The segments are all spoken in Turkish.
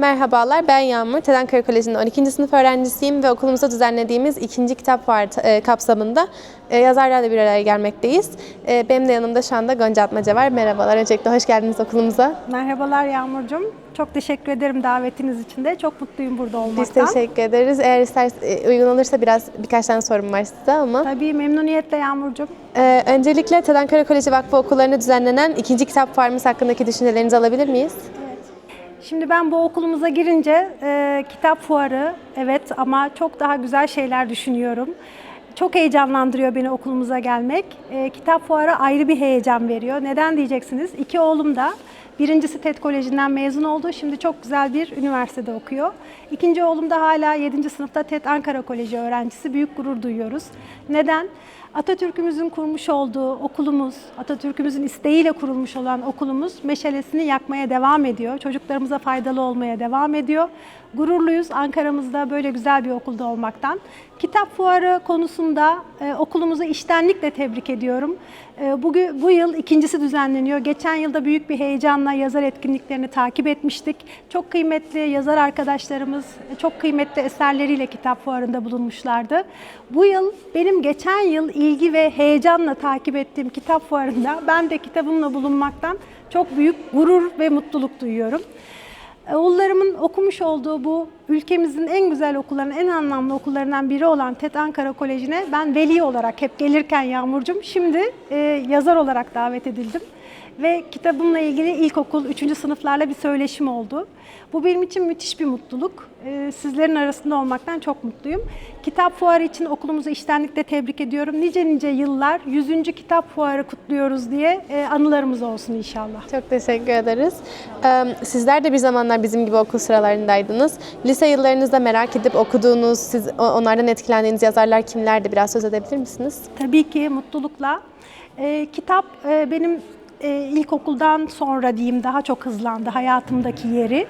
Merhabalar, ben Yağmur. TED Ankara Koleji'nde 12. sınıf öğrencisiyim ve okulumuzda düzenlediğimiz ikinci kitap var e, kapsamında e, yazarlarla bir araya gelmekteyiz. E, benim de yanımda şu anda Gonca Atmaca var. Merhabalar, öncelikle hoş geldiniz okulumuza. Merhabalar Yağmurcuğum. Çok teşekkür ederim davetiniz için de. Çok mutluyum burada Biz olmaktan. teşekkür ederiz. Eğer ister, e, uygun olursa biraz birkaç tane sorum var size ama. Tabii memnuniyetle Yağmurcuğum. E, öncelikle TED Ankara Koleji Vakfı okullarında düzenlenen ikinci kitap fuarımız hakkındaki düşüncelerinizi alabilir miyiz? Şimdi ben bu okulumuza girince e, kitap fuarı evet ama çok daha güzel şeyler düşünüyorum. Çok heyecanlandırıyor beni okulumuza gelmek. E, kitap fuarı ayrı bir heyecan veriyor. Neden diyeceksiniz? İki oğlum da birincisi TED Koleji'nden mezun oldu. Şimdi çok güzel bir üniversitede okuyor. İkinci oğlum da hala 7. sınıfta TED Ankara Koleji öğrencisi. Büyük gurur duyuyoruz. Neden? Atatürk'ümüzün kurmuş olduğu okulumuz, Atatürk'ümüzün isteğiyle kurulmuş olan okulumuz meşalesini yakmaya devam ediyor. Çocuklarımıza faydalı olmaya devam ediyor. Gururluyuz Ankara'mızda böyle güzel bir okulda olmaktan. Kitap fuarı konusunda e, okulumuzu iştenlikle tebrik ediyorum. E, bugün bu yıl ikincisi düzenleniyor. Geçen yılda büyük bir heyecanla yazar etkinliklerini takip etmiştik. Çok kıymetli yazar arkadaşlarımız e, çok kıymetli eserleriyle kitap fuarında bulunmuşlardı. Bu yıl benim geçen yıl ilgi ve heyecanla takip ettiğim kitap fuarında ben de kitabımla bulunmaktan çok büyük gurur ve mutluluk duyuyorum. Oğullarımın okumuş olduğu bu ülkemizin en güzel okullarının, en anlamlı okullarından biri olan TED Ankara Koleji'ne ben veli olarak hep gelirken Yağmurcuğum şimdi e, yazar olarak davet edildim. Ve kitabımla ilgili ilkokul 3. sınıflarla bir söyleşim oldu. Bu benim için müthiş bir mutluluk. E, sizlerin arasında olmaktan çok mutluyum. Kitap fuarı için okulumuzu iştenlikle tebrik ediyorum. Nice nice yıllar 100. kitap fuarı kutluyoruz diye e, anılarımız olsun inşallah. Çok teşekkür ederiz. Ee, Sizler de bir zamanlar bizim gibi okul sıralarındaydınız. Lise yıllarınızda merak edip okuduğunuz, siz onlardan etkilendiğiniz yazarlar kimlerdi? Biraz söz edebilir misiniz? Tabii ki mutlulukla. Ee, kitap e, benim e, ilkokuldan sonra diyeyim daha çok hızlandı hayatımdaki yeri.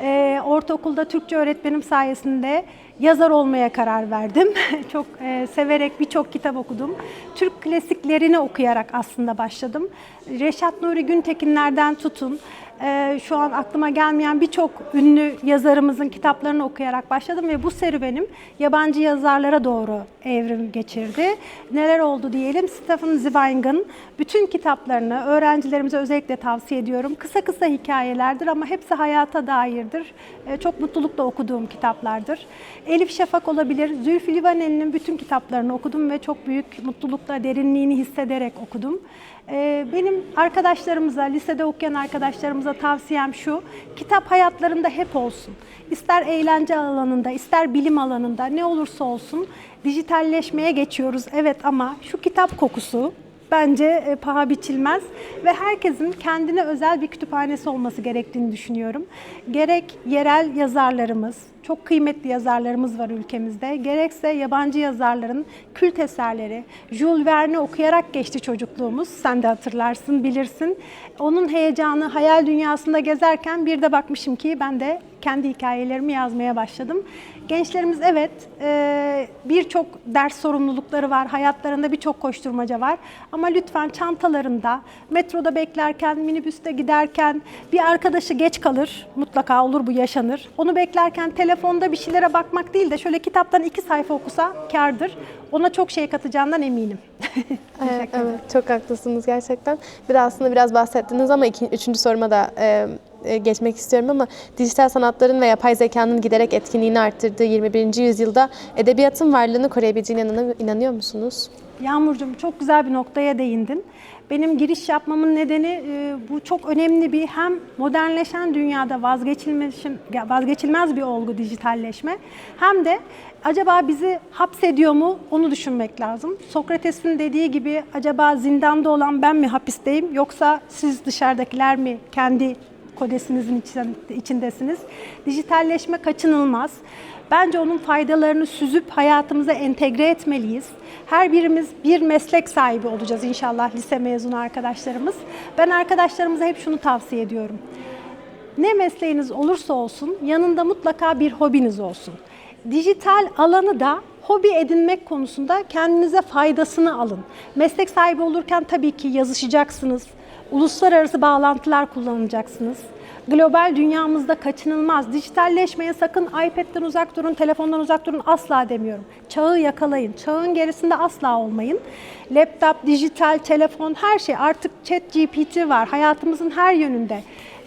Ee, ortaokulda Türkçe öğretmenim sayesinde yazar olmaya karar verdim. çok e, severek birçok kitap okudum. Türk klasiklerini okuyarak aslında başladım. Reşat Nuri Güntekinlerden tutun. E, şu an aklıma gelmeyen birçok ünlü yazarımızın kitaplarını okuyarak başladım ve bu serüvenim yabancı yazarlara doğru evrim geçirdi. Neler oldu diyelim? Stephen Zweig'ın bütün kitaplarını öğrencilerimize özellikle tavsiye ediyorum. Kısa kısa hikayelerdir ama hepsi hayata dairdir. E, Çok mutlulukla okuduğum kitaplardır. Elif Şafak olabilir. Zülfü Livaneli'nin bütün kitaplarını okudum ve çok büyük mutlulukla derinliğini hissederek okudum. Ee, Benim arkadaşlarımıza, lisede okuyan arkadaşlarımıza tavsiyem şu, kitap hayatlarında hep olsun. İster eğlence alanında, ister bilim alanında ne olursa olsun dijitalleşmeye geçiyoruz. Evet ama şu kitap kokusu bence e, paha biçilmez ve herkesin kendine özel bir kütüphanesi olması gerektiğini düşünüyorum. Gerek yerel yazarlarımız, çok kıymetli yazarlarımız var ülkemizde. Gerekse yabancı yazarların kült eserleri. Jules Verne okuyarak geçti çocukluğumuz. Sen de hatırlarsın, bilirsin. Onun heyecanı hayal dünyasında gezerken bir de bakmışım ki ben de kendi hikayelerimi yazmaya başladım. Gençlerimiz evet e, birçok ders sorumlulukları var, hayatlarında birçok koşturmaca var. Ama lütfen çantalarında, metroda beklerken, minibüste giderken bir arkadaşı geç kalır, mutlaka olur bu yaşanır. Onu beklerken telefonda bir şeylere bakmak değil de şöyle kitaptan iki sayfa okusa kârdır. Ona çok şey katacağından eminim. Evet, evet, çok haklısınız gerçekten. Bir de aslında biraz bahsettiniz ama iki, üçüncü soruma da e, e, geçmek istiyorum ama dijital sanatların ve yapay zekanın giderek etkinliğini arttırdığı 21. yüzyılda edebiyatın varlığını koruyabileceğine inan- inanıyor musunuz? Yağmurcuğum çok güzel bir noktaya değindin. Benim giriş yapmamın nedeni e, bu çok önemli bir hem modernleşen dünyada vazgeçilmez, vazgeçilmez bir olgu dijitalleşme hem de acaba bizi hapsediyor mu onu düşünmek lazım. Sokrates'in dediği gibi acaba zindanda olan ben mi hapisteyim yoksa siz dışarıdakiler mi kendi kodesinizin içindesiniz. Dijitalleşme kaçınılmaz. Bence onun faydalarını süzüp hayatımıza entegre etmeliyiz. Her birimiz bir meslek sahibi olacağız inşallah lise mezunu arkadaşlarımız. Ben arkadaşlarımıza hep şunu tavsiye ediyorum. Ne mesleğiniz olursa olsun yanında mutlaka bir hobiniz olsun. Dijital alanı da hobi edinmek konusunda kendinize faydasını alın. Meslek sahibi olurken tabii ki yazışacaksınız. Uluslararası bağlantılar kullanacaksınız. Global dünyamızda kaçınılmaz. Dijitalleşmeye sakın iPad'den uzak durun, telefondan uzak durun asla demiyorum. Çağı yakalayın. Çağın gerisinde asla olmayın. Laptop, dijital, telefon her şey artık chat GPT var hayatımızın her yönünde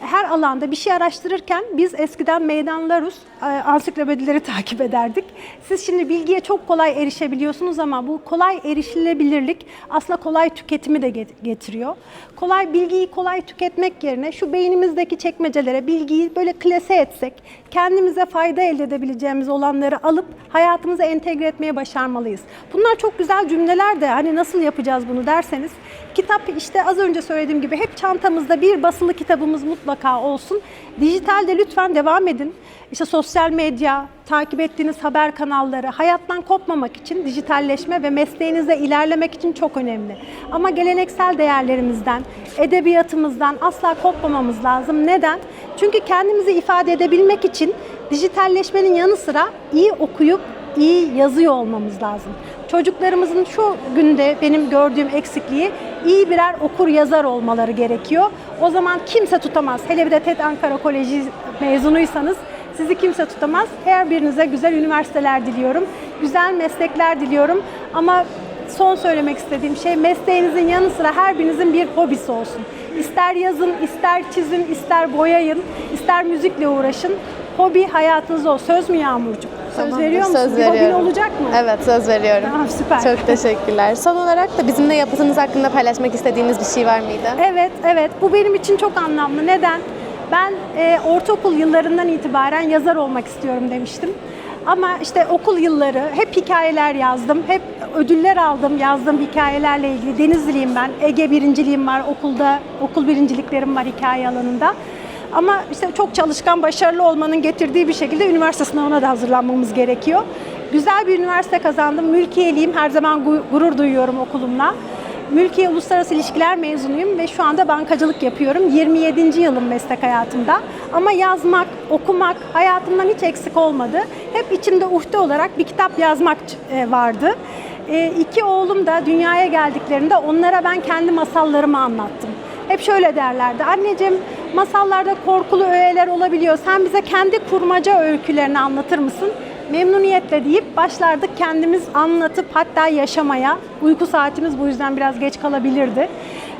her alanda bir şey araştırırken biz eskiden meydanlarus, e, ansiklopedileri takip ederdik. Siz şimdi bilgiye çok kolay erişebiliyorsunuz ama bu kolay erişilebilirlik aslında kolay tüketimi de get- getiriyor. Kolay bilgiyi kolay tüketmek yerine şu beynimizdeki çekmecelere bilgiyi böyle klase etsek, kendimize fayda elde edebileceğimiz olanları alıp hayatımıza entegre etmeye başarmalıyız. Bunlar çok güzel cümleler de hani nasıl yapacağız bunu derseniz kitap işte az önce söylediğim gibi hep çantamızda bir basılı kitabımız mutlaka olsun. Dijitalde lütfen devam edin. İşte sosyal medya, takip ettiğiniz haber kanalları hayattan kopmamak için dijitalleşme ve mesleğinizde ilerlemek için çok önemli. Ama geleneksel değerlerimizden, edebiyatımızdan asla kopmamamız lazım. Neden? Çünkü kendimizi ifade edebilmek için dijitalleşmenin yanı sıra iyi okuyup iyi yazıyor olmamız lazım. Çocuklarımızın şu günde benim gördüğüm eksikliği iyi birer okur yazar olmaları gerekiyor. O zaman kimse tutamaz. Hele bir de TED Ankara Koleji mezunuysanız sizi kimse tutamaz. Her birinize güzel üniversiteler diliyorum. Güzel meslekler diliyorum. Ama son söylemek istediğim şey mesleğinizin yanı sıra her birinizin bir hobisi olsun. İster yazın, ister çizin, ister boyayın, ister müzikle uğraşın. Hobi hayatınız o. Söz mü Yağmurcuğum? Söz Tamamdır, veriyor musun? Söz bir veriyorum. olacak mı? Evet söz veriyorum. Tamam, süper. Çok teşekkürler. Son olarak da bizimle yapıtınız hakkında paylaşmak istediğiniz bir şey var mıydı? Evet, evet. Bu benim için çok anlamlı. Neden? Ben e, ortaokul yıllarından itibaren yazar olmak istiyorum demiştim. Ama işte okul yılları hep hikayeler yazdım. Hep ödüller aldım yazdığım hikayelerle ilgili. Denizliyim ben. Ege birinciliğim var okulda. Okul birinciliklerim var hikaye alanında. Ama işte çok çalışkan, başarılı olmanın getirdiği bir şekilde üniversite sınavına da hazırlanmamız gerekiyor. Güzel bir üniversite kazandım. Mülkiyeliyim. Her zaman gu- gurur duyuyorum okulumla. Mülkiye Uluslararası İlişkiler mezunuyum ve şu anda bankacılık yapıyorum. 27. yılım meslek hayatımda. Ama yazmak, okumak hayatımdan hiç eksik olmadı. Hep içimde uhde olarak bir kitap yazmak e, vardı. E, iki oğlum da dünyaya geldiklerinde onlara ben kendi masallarımı anlattım. Hep şöyle derlerdi. Anneciğim masallarda korkulu öğeler olabiliyor. Sen bize kendi kurmaca öykülerini anlatır mısın? Memnuniyetle deyip başlardık kendimiz anlatıp hatta yaşamaya. Uyku saatimiz bu yüzden biraz geç kalabilirdi.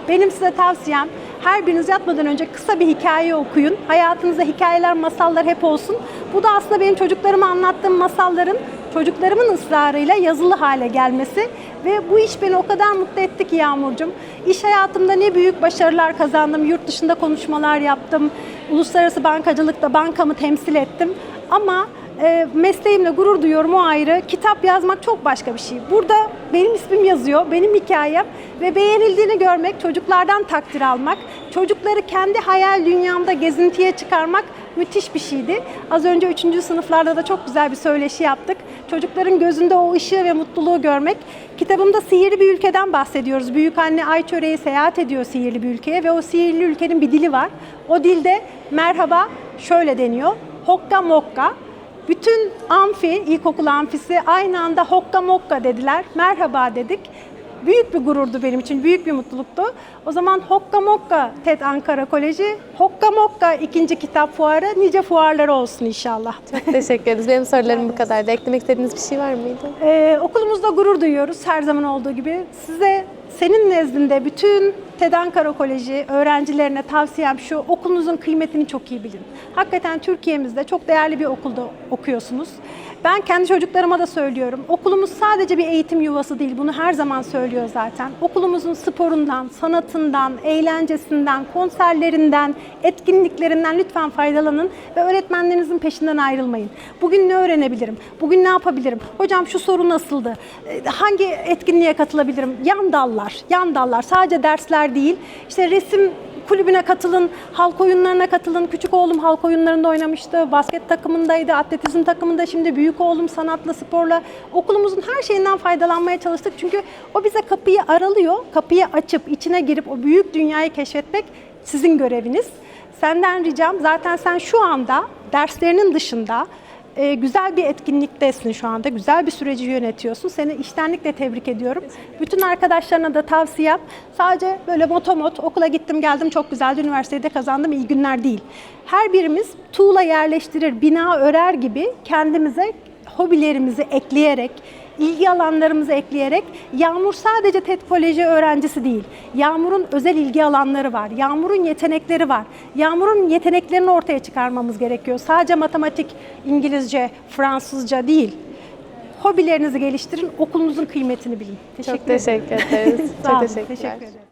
Benim size tavsiyem her biriniz yatmadan önce kısa bir hikaye okuyun. Hayatınızda hikayeler, masallar hep olsun. Bu da aslında benim çocuklarıma anlattığım masalların çocuklarımın ısrarıyla yazılı hale gelmesi ve bu iş beni o kadar mutlu etti ki Yağmurcuğum. İş hayatımda ne büyük başarılar kazandım. Yurt dışında konuşmalar yaptım. Uluslararası bankacılıkta bankamı temsil ettim. Ama e, mesleğimle gurur duyuyorum o ayrı. Kitap yazmak çok başka bir şey. Burada benim ismim yazıyor, benim hikayem ve beğenildiğini görmek, çocuklardan takdir almak, çocukları kendi hayal dünyamda gezintiye çıkarmak müthiş bir şeydi. Az önce 3. sınıflarda da çok güzel bir söyleşi yaptık. Çocukların gözünde o ışığı ve mutluluğu görmek. Kitabımda sihirli bir ülkeden bahsediyoruz. Büyük anne ay çöreği seyahat ediyor sihirli bir ülkeye ve o sihirli ülkenin bir dili var. O dilde merhaba şöyle deniyor. Hokka mokka. Bütün amfi, ilkokul amfisi aynı anda hokka mokka dediler. Merhaba dedik. Büyük bir gururdu benim için, büyük bir mutluluktu. O zaman Hokka Mokka TED Ankara Koleji, Hokka Mokka ikinci kitap fuarı, nice fuarları olsun inşallah. Çok teşekkür ederiz. Benim sorularım bu kadardı. Eklemek istediğiniz bir şey var mıydı? Ee, okulumuzda gurur duyuyoruz her zaman olduğu gibi. Size senin nezdinde bütün TED Ankara Koleji öğrencilerine tavsiyem şu, okulunuzun kıymetini çok iyi bilin. Hakikaten Türkiye'mizde çok değerli bir okulda okuyorsunuz. Ben kendi çocuklarıma da söylüyorum. Okulumuz sadece bir eğitim yuvası değil. Bunu her zaman söylüyor zaten. Okulumuzun sporundan, sanatından, eğlencesinden, konserlerinden, etkinliklerinden lütfen faydalanın ve öğretmenlerinizin peşinden ayrılmayın. Bugün ne öğrenebilirim? Bugün ne yapabilirim? Hocam şu soru nasıldı? Ee, Hangi etkinliğe katılabilirim? Yan dallar, yan dallar. Sadece dersler değil. İşte resim kulübüne katılın, halk oyunlarına katılın. Küçük oğlum halk oyunlarında oynamıştı, basket takımındaydı, atletizm takımında. Şimdi büyük oğlum sanatla, sporla. Okulumuzun her şeyinden faydalanmaya çalıştık. Çünkü o bize kapıyı aralıyor. Kapıyı açıp içine girip o büyük dünyayı keşfetmek sizin göreviniz. Senden ricam zaten sen şu anda derslerinin dışında e, güzel bir etkinliktesin şu anda. Güzel bir süreci yönetiyorsun. Seni iştenlikle tebrik ediyorum. Bütün arkadaşlarına da tavsiyem sadece böyle motomot okula gittim geldim çok güzeldi üniversitede kazandım iyi günler değil. Her birimiz tuğla yerleştirir, bina örer gibi kendimize hobilerimizi ekleyerek, ilgi alanlarımızı ekleyerek Yağmur sadece TED Koleji öğrencisi değil. Yağmur'un özel ilgi alanları var. Yağmur'un yetenekleri var. Yağmur'un yeteneklerini ortaya çıkarmamız gerekiyor. Sadece matematik, İngilizce, Fransızca değil. Hobilerinizi geliştirin, okulunuzun kıymetini bilin. Çok teşekkür ederiz. Çok teşekkürler. teşekkür ederim.